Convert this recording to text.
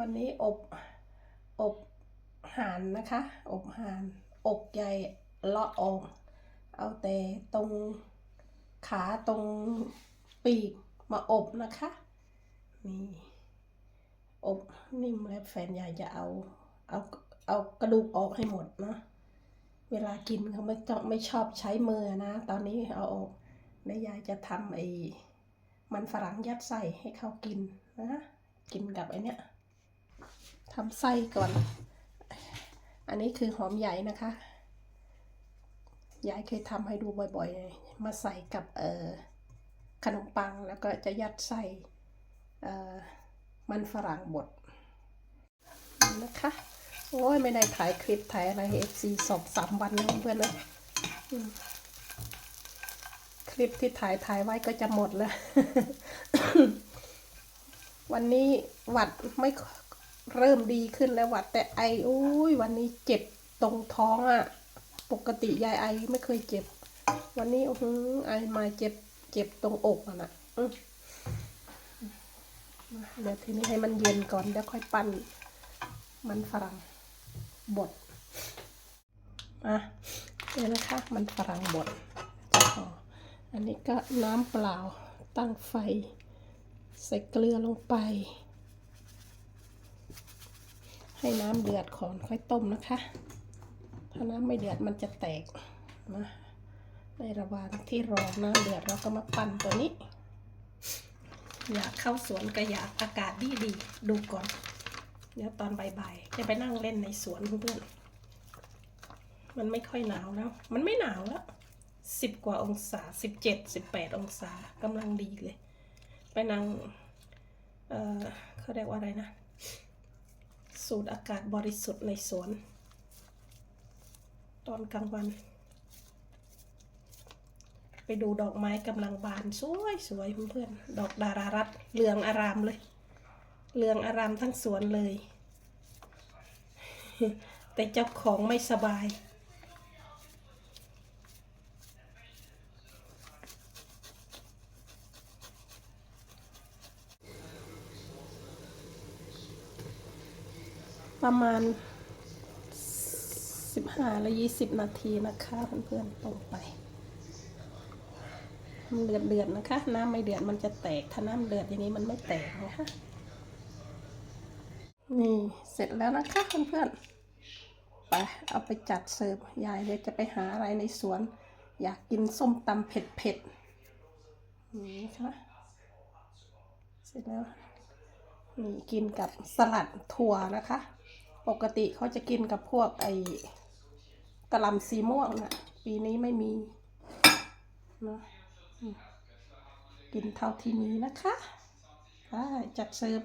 วันนี้อบอบห่านนะคะ อบห่านอกใหญ่เลาะออก เอาแต่ตรงขาตรงปีกมาอบนะคะนี่อบนิ่มแล้วแฟนยายจะเอาเอาเอากระดูกออกให้หมดเนาะเวลากินเขาไม่ต้องไม่ชอบใช้มือนะ ตอนนี้เอาออกแล้วยายจะทำไอ้มันฝรั่งยัดไส้ให้เขากินนะกินกับไอเนี้ย ทำไส้ก่อน อันนี้คือหอมใหญ่นะคะยายเคยทำให้ดูบ่อยๆ มาใส่กับเออขนมปังแล้วก็จะยัดไส้เอ่อมันฝรั่งบดนี่นะคะ โอ้ยไม่ได้ถ่ายคลิปถ่ายอะไรเอฟซีสองสามวันแล้วเพื่อนเลยคลิปที่ถ่ายถ่ายไว้ก็จะหมดแล้ว วันนี้หวัดไม่ เริ่มดีขึ้นแล้ววัดแต่ไออุ้ยวันนี้เจ็บตรงท้องอะ่ะ ปกติยายไอไม่เคยเจ็บ วันนี้อื้อหือไอมาเจ็บเจ็บตรงอกอะนะเดี๋ยวทีนี้ให้มันเย็นก่อนแล้วค่อยปั้นมันฝรั่งบดอะเดี๋ยวนะคะ มันฝรั่งบดจะพออันนี้ก็น้ำเปล่าตั้งไฟ ใส่เกลือลงไป ให้น้ำเดือดก่อนค่อยต้มนะคะ ถ้าน้ำไม่เดือดมันจะแตกนะในระหว่างที่รอน้ำเดือดเราก็มาปั่นตัวนี้ อยากเข้าสวนก็อยากอากาศดีดีดูก่อน เดี๋ยวตอนบ่ายๆจะไปนั่งเล่นในสวนเพื่อนมันไม่ค่อยหนาวแล้ว มันไม่หนาวแล้วสิบกว่าองศาสิบเจ็ดสิบแปดองศากำลังดีเลย ไปนั่ง เออเขาเรียกว่าอะไรนะ สูดอากาศบริสุทธิ์ในสวน ตอนกลางวัน ไปดูดอกไม้กำลังบานสวยสวยเพื่อนๆดอกดารารัตเหลืองอารามเลยเหลืองอารามทั้งสวนเลย แต่เจ้าของไม่สบาย ประมาณสิบห้าและยี่สิบนาทีนะคะเพื่อนๆต้มไปมันเดือดเดือดๆนะคะ น้ำไม่เดือดมันจะแตกถ้าน้ำเดือดอย่างนี้มันไม่แตกนะคะนี่เสร็จแล้วนะคะเพื่อนๆไปเอาไปจัดเสิร์ฟยายเดี๋ยวจะไปหาอะไรในสวน อยากกินส้มตำเผ็ดๆนี่ค่ะเสร็จแล้วนี่กินกับสลัดถั่วนะคะ ปกติเขาจะกินกับพวกไอ้กระลำสีม่วงนะปีนี้ไม่มีนะกินเท่าที่มีนะคะ ได้จัดเสิร์ฟ